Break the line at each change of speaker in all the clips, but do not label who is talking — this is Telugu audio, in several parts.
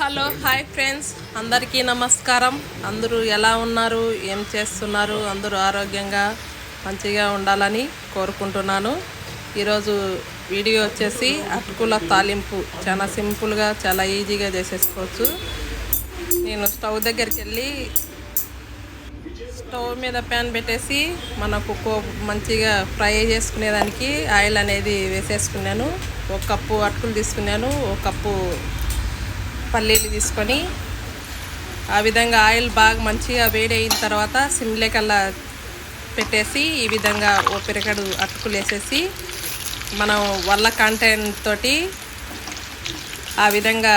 Hello hi friends. అందరికీ నమస్కారం. అందరూ ఎలా ఉన్నారు? ఏం చేస్తున్నారు? అందరూ ఆరోగ్యంగా మంచిగా ఉండాలని కోరుకుంటున్నాను. ఈరోజు వీడియో వచ్చేసి అటుకుల తాలింపు. చాలా సింపుల్గా చాలా ఈజీగా చేసేసుకోవచ్చు. నేను స్టవ్ దగ్గరికి వెళ్ళి స్టవ్ మీద ప్యాన్ పెట్టేసి మనకు కో మంచిగా ఫ్రై చేసుకునేదానికి ఆయిల్ అనేది వేసేసుకున్నాను. ఒక కప్పు అటుకులు తీసుకున్నాను. ఒక కప్పు పల్లీలు తీసుకొని ఆ విధంగా ఆయిల్ బాగా మంచిగా వేడి అయిన తర్వాత సిమ్లేకల్లా పెట్టేసి ఈ విధంగా ఓ పిరకడు అటుకులు వేసేసి మనం వల్ల కంటెంట్ తోటి ఆ విధంగా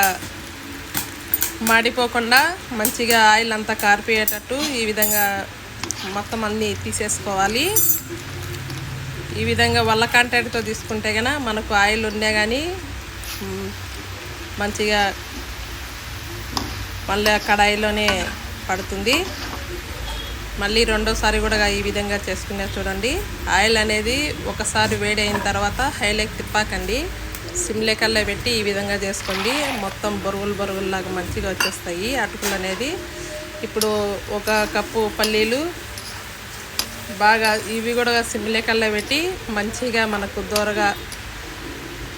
మాడిపోకుండా మంచిగా ఆయిల్ అంతా కారిపోయేటట్టు ఈ విధంగా మొత్తం అన్నీ తీసేసుకోవాలి. ఈ విధంగా వల్ల కంటెంట్తో తీసుకుంటే కనుక మనకు ఆయిల్ ఉన్నా కానీ మంచిగా మళ్ళీ కడాయిలోనే పడుతుంది. మళ్ళీ రెండోసారి కూడా ఈ విధంగా చేసుకునే చూడండి. ఆయిల్ అనేది ఒకసారి వేడి అయిన తర్వాత హైలెక్ తిప్పాకండి. సిమ్లేకల్లా పెట్టి ఈ విధంగా చేసుకోండి. మొత్తం బొరుగులు బొరుగుల్లాగా మంచిగా వచ్చేస్తాయి. అటుకులు అనేది ఇప్పుడు ఒక కప్పు పల్లీలు బాగా ఇవి కూడా సిమ్లేకల్లా పెట్టి మంచిగా మనకు దూరగా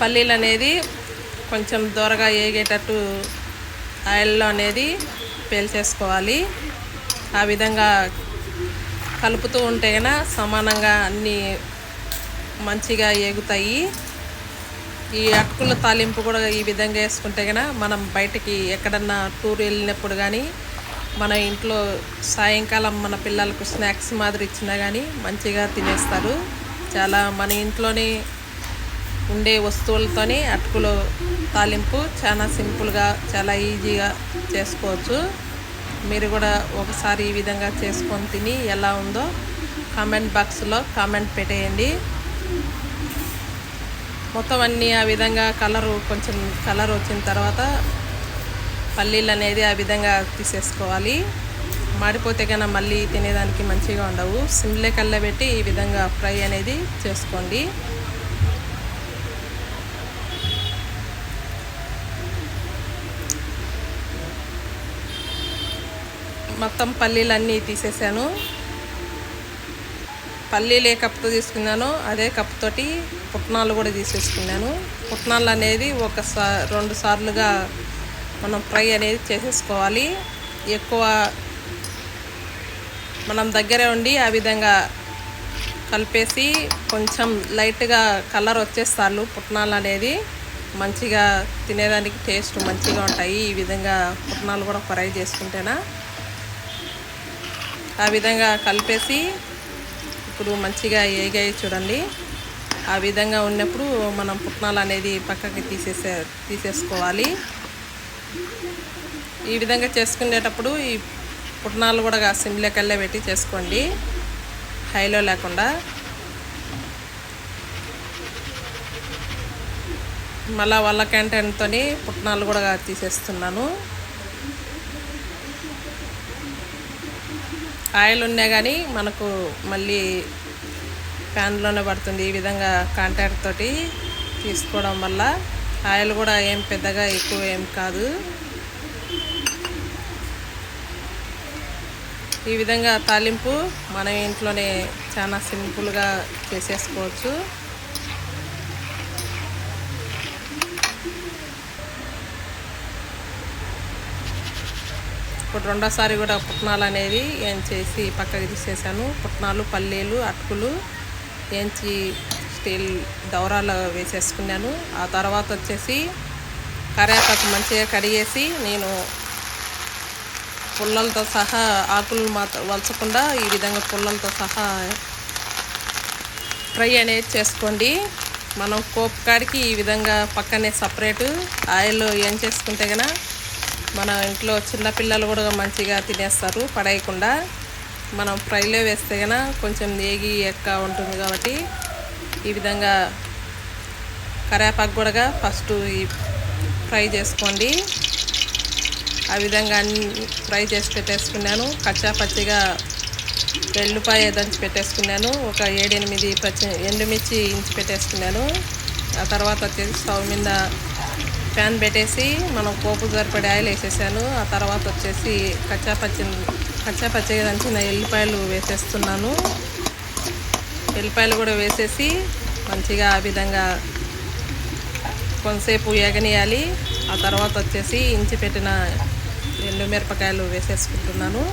పల్లీలు అనేది కొంచెం దూరగా ఏగేటట్టు ఆయిల్లో అనేది పేల్చేసుకోవాలి. ఆ విధంగా కలుపుతూ ఉంటే సమానంగా అన్నీ మంచిగా ఎగుతాయి ఈ అటుకుల తాలింపు కూడా ఈ విధంగా వేసుకుంటే కనుక మనం బయటకి ఎక్కడన్నా టూర్ వెళ్ళినప్పుడు కానీ మన ఇంట్లో సాయంకాలం మన పిల్లలకు స్నాక్స్ మాదిరి ఇచ్చినా కానీ మంచిగా తినేస్తారు. చాలా మన ఇంట్లోనే ఉండే వస్తువులతోని అటుకులు తాలింపు చాలా సింపుల్గా చాలా ఈజీగా చేసుకోవచ్చు. మీరు కూడా ఒకసారి ఈ విధంగా చేసుకొని తిని ఎలా ఉందో కామెంట్ బాక్స్లో కామెంట్ పెట్టేయండి. మొత్తం అన్నీ ఆ విధంగా కలరు కొంచెం కలర్ వచ్చిన తర్వాత పల్లీలు అనేది ఆ విధంగా తీసేసుకోవాలి. మాడిపోతే కన్నా మళ్ళీ తినేదానికి మంచిగా ఉండవు. సిమ్లే కల్లా పెట్టి ఈ విధంగా ఫ్రై అనేది చేసుకోండి. మొత్తం పల్లీలన్నీ తీసేసాను. పల్లీలు ఏ కప్తో తీసుకున్నానో అదే కప్ తోటి పుట్నాలు కూడా తీసేసుకున్నాను. పుట్నాలు అనేది ఒక రెండు సార్లుగా మనం ఫ్రై అనేది చేసేసుకోవాలి. ఎక్కువ మనం దగ్గరే ఉండి ఆ విధంగా కలిపేసి కొంచెం లైట్గా కలర్ వచ్చేస్తారు పుట్నాలు అనేది. మంచిగా తినేదానికి టేస్ట్ మంచిగా ఉంటాయి. ఈ విధంగా పుట్నాలు కూడా ఫ్రై చేసుకుంటేనా. ఆ విధంగా కలిపేసి ఇప్పుడు మంచిగా ఏగాయి చూడండి. ఆ విధంగా ఉన్నప్పుడు మనం పుట్నాలు అనేది పక్కకి తీసేసే తీసేసుకోవాలి. ఈ విధంగా చేసుకునేటప్పుడు ఈ పుట్నాలు కూడా సిమ్లేకల్లే పెట్టి చేసుకోండి. హైలో లేకుండా. మళ్ళా వాళ్ళ క్యాంటీన్తో పుట్నాలు కూడా తీసేస్తున్నాను. ఆయిల్ ఉన్నా కానీ మనకు మళ్ళీ ప్యాన్లోనే పడుతుంది. ఈ విధంగా కాంటాక్ట్ తోటి తీసుకోవడం వల్ల ఆయిల్ కూడా ఏం పెద్దగా ఎక్కువ ఏం కాదు. ఈ విధంగా తాలింపు మన ఇంట్లోనే చాలా సింపుల్గా చేసేసుకోవచ్చు. ఇప్పుడు రెండోసారి కూడా పుట్నాలు అనేది ఏం చేసి పక్కకి తీసేసాను పుట్నాలు పల్లీలు అటుకులు ఏంచి స్టీల్ దౌరాలు వేసేసుకున్నాను. ఆ తర్వాత వచ్చేసి కరివేపాకు మంచిగా కడిగేసి నేను పుల్లలతో సహా ఆకులు మాత్రం వలచకుండా ఈ విధంగా పుల్లలతో సహా ఫ్రై అనేది చేసుకోండి. మనం కోప్ కాడికి ఈ విధంగా పక్కనే సపరేటు ఆయిల్ ఏం చేసుకుంటే కనుక మన ఇంట్లో చిన్నపిల్లలు కూడా మంచిగా తినేస్తారు పడేయకుండా. మనం ఫ్రైలో వేస్తే కనుక కొంచెం ఏగి ఎక్క ఉంటుంది కాబట్టి ఈ విధంగా కరేపాకు కూడా ఫస్ట్ ఫ్రై చేసుకోండి. ఆ విధంగా అన్ని ఫ్రై చేసి పెట్టేసుకున్నాను. కచ్చా పచ్చిగా వెల్లుపాయ దంచి పెట్టేసుకున్నాను. ఒక ఏడెనిమిది పచ్చి ఎండుమిర్చి ఇంచి పెట్టేసుకున్నాను. ఆ తర్వాత వచ్చేసి స్టవ్ మీద ప్యాన్ పెట్టేసి మనం పోపు సరిపడే ఆయిల్ వేసేసాను. ఆ తర్వాత వచ్చేసి కచ్చాపచ్చి కచ్చాపచ్చి దంచిన ఎల్లిపాయలు వేసేస్తున్నాను. ఎల్లిపాయలు కూడా వేసేసి మంచిగా ఆ విధంగా కొంతసేపు ఎగనియాలి ఆ తర్వాత వచ్చేసి ఇంచి పెట్టిన ఎండుమిరపకాయలు వేసేసుకుంటున్నాను.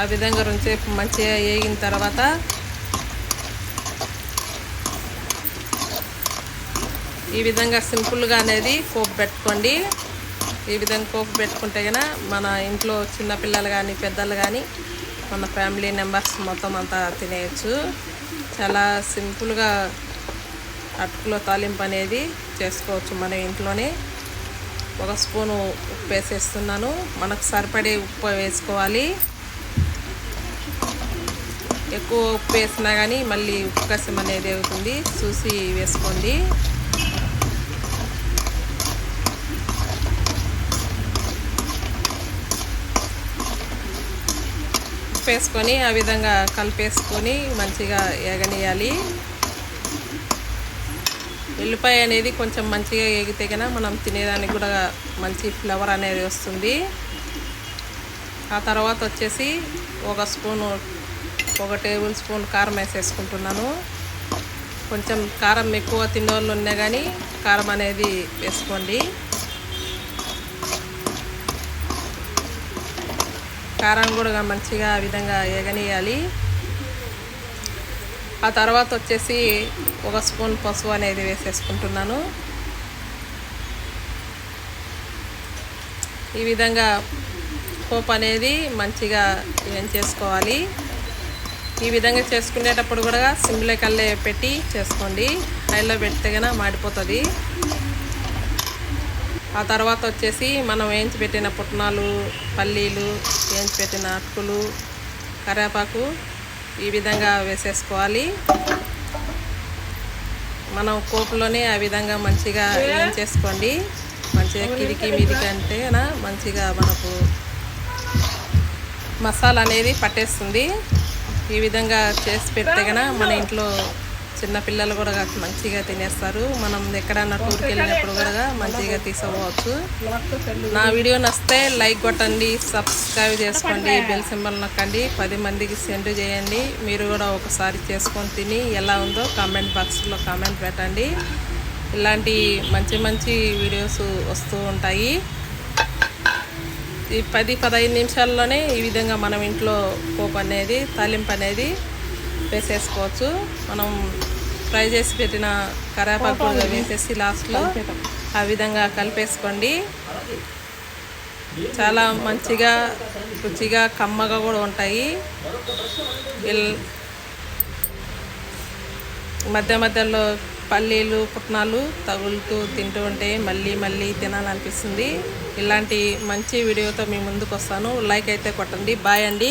ఆ విధంగా రుంచేపు మంచిగా వేగిన తర్వాత ఈ విధంగా సింపుల్గా అనేది పోపు పెట్టుకోండి. ఈ విధంగా పోపు పెట్టుకుంటే కనుక మన ఇంట్లో చిన్నపిల్లలు కానీ పెద్దలు కానీ మన ఫ్యామిలీ మెంబర్స్ మొత్తం అంతా తినేయచ్చు. చాలా సింపుల్గా అటుకులో తాలింపు అనేది చేసుకోవచ్చు మన ఇంట్లోనే. ఒక స్పూను ఉప్పు వేసేస్తున్నాను. మనకు సరిపడే ఉప్పు వేసుకోవాలి. ఎక్కువ ఉప్పు వేసినా కానీ మళ్ళీ ఉప్పు కసం అనేది అవుతుంది. చూసి వేసుకోండి. పసుపు వేసుకొని ఆ విధంగా కలిపేసుకొని మంచిగా ఎగనియాలి. ఎల్లిపాయ అనేది కొంచెం మంచిగా ఎగితే కన్నా మనం తినేదానికి కూడా మంచి ఫ్లేవర్ అనేది వస్తుంది. ఆ తర్వాత వచ్చేసి ఒక స్పూను ఒక టేబుల్ స్పూన్ కారం వేసేసుకుంటున్నాను. కొంచెం కారం ఎక్కువ తినేవాళ్ళు ఉన్నా కానీ కారం అనేది వేసుకోండి. కారం కూడా మంచిగా విధంగా ఎగనీయాలి ఆ తర్వాత వచ్చేసి ఒక స్పూన్ పసుపు అనేది వేసేసుకుంటున్నాను. ఈ విధంగా పోపు అనేది మంచిగా ఏం చేసుకోవాలి. ఈ విధంగా చేసుకునేటప్పుడు కూడా సిమ్లో కల్లే పెట్టి చేసుకోండి. హైలో పెడితే కనుక మాడిపోతుంది. ఆ తర్వాత వచ్చేసి మనం వేయించి పెట్టిన పుట్నాలు పల్లీలు వేయించి పెట్టిన అటుకులు కరేపాకు ఈ విధంగా వేసేసుకోవాలి. మనం కోపులోనే ఆ విధంగా మంచిగా వేయించేసుకోండి. మంచిగా కిరికి మీదికి అంటే మంచిగా మనకు మసాలా అనేది పట్టేస్తుంది. ఈ విధంగా చేసి పెడితే కనుక మన ఇంట్లో చిన్న పిల్లలు కూడా మంచిగా తినేస్తారు. మనం ఎక్కడన్నా టూర్కి వెళ్ళినప్పుడు కూడా మంచిగా తీసుకోవచ్చు. నా వీడియో నచ్చితే లైక్ కొట్టండి సబ్స్క్రైబ్ చేసుకోండి బెల్ సింబల్ నొక్కండి పది మందికి సెండ్ చేయండి. మీరు కూడా ఒకసారి చేసుకొని తిని ఎలా ఉందో కామెంట్ బాక్స్లో కామెంట్ పెట్టండి. ఇలాంటి మంచి మంచి వీడియోస్ వస్తూ ఉంటాయి. ఈ పది పదహైదు నిమిషాల్లోనే ఈ విధంగా మనం ఇంట్లో పోపు అనేది తాలింపు అనేది వేసేసుకోవచ్చు మనం ఫ్రై చేసి పెట్టిన కరేపాకు వేసేసి లాస్ట్లో ఆ విధంగా కలిపేసుకోండి. చాలా మంచిగా రుచిగా కమ్మగా కూడా ఉంటాయి. మధ్య మధ్యలో పల్లీలు పుట్నాలు తగులుతూ తింటూ ఉంటే మళ్ళీ మళ్ళీ తినాలనిపిస్తుంది. ఇలాంటి మంచి వీడియోతో మీ ముందుకు వస్తాను లైక్ అయితే కొట్టండి. బాయ్ అండి.